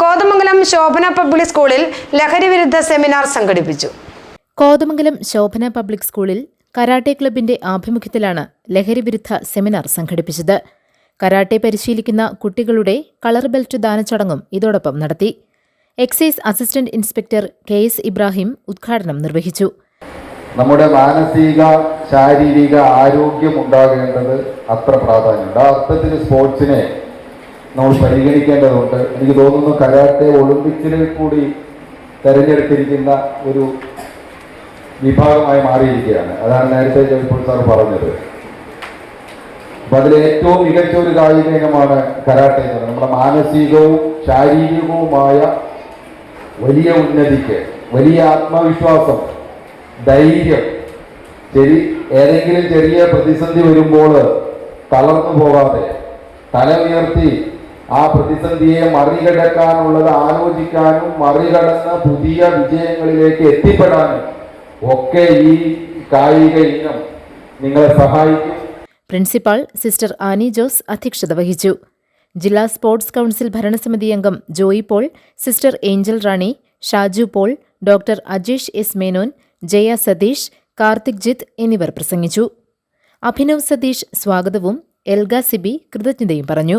Kothamangalam Shobhana public സ്കൂളിൽ ലഹരി വിരുദ്ധ സെമിനാർ സംഘടിപ്പിച്ചു. കോതമംഗലം ശോഭന പബ്ലിക് സ്കൂളിൽ കരാട്ടെ ക്ലബിന്റെ ആഭിമുഖ്യത്തിലാണ് ലഹരി വിരുദ്ധ സെമിനാർ സംഘടിപ്പിച്ചത്. കരാട്ടെ പരിശീലിക്കുന്ന കുട്ടികളുടെ കളർ ബെൽറ്റ് ദാന ചടങ്ങും ഇതോടൊപ്പം നടത്തി. Excise assistant inspector K S Ibrahim ഉദ്ഘാടനം നിർവഹിച്ചു. നമ്മുടെ മാനസിക ശാരീരിക ആരോഗ്യം ഉണ്ടാകേണ്ടത് അത്ര പ്രാധാന്യമുണ്ട്. ആ അർത്ഥത്തിൽ സ്പോർട്സിനെ നമ്മൾ പരിഗണിക്കേണ്ടതുണ്ട്. എനിക്ക് തോന്നുന്നു കരാട്ടെ ഒളിമ്പിക്സിൽ കൂടി തെരഞ്ഞെടുത്തിരിക്കുന്ന ഒരു വിഭാഗമായി മാറിയിരിക്കുകയാണ്. അതാണ് നേരത്തെ ജയ്പൂർ സാർ പറഞ്ഞത്. അപ്പൊ അതിൽ ഏറ്റവും മികച്ച ഒരു കായിക ഇനമാണ് കരാട്ടെ എന്ന് പറയുന്നത്. നമ്മുടെ മാനസികവും ശാരീരികവുമായ വലിയ ഉന്നതിക്ക് വലിയ ആത്മവിശ്വാസം ധൈര്യം ശരി ഏതെങ്കിലും ചെറിയ പ്രതിസന്ധി വരുമ്പോൾ തളർന്നു പോകാതെ തല ഉയർത്തി ആ പ്രതിസന്ധിയെ മറികടക്കാനുള്ളത് ആലോചിക്കാനും മറികടന്ന് പുതിയ വിജയങ്ങളിലേക്ക് എത്തിപ്പെടാനും ഒക്കെ ഈ കായിക ഇനം നിങ്ങളെ സഹായിക്കും. പ്രിൻസിപ്പാൾ സിസ്റ്റർ ആനി ജോസ് അധ്യക്ഷത വഹിച്ചു. ജില്ലാ സ്പോർട്സ് കൗൺസിൽ ഭരണസമിതി അംഗം Joy Paul sister Angel Rani Shaju Paul doctor Ajeesh S Menon Jaya Satheesh Karthik Jith എന്നിവർ പ്രസംഗിച്ചു. അഭിനവ് സതീഷ് സ്വാഗതവും എൽഗ സിബി കൃതജ്ഞതയും പറഞ്ഞു.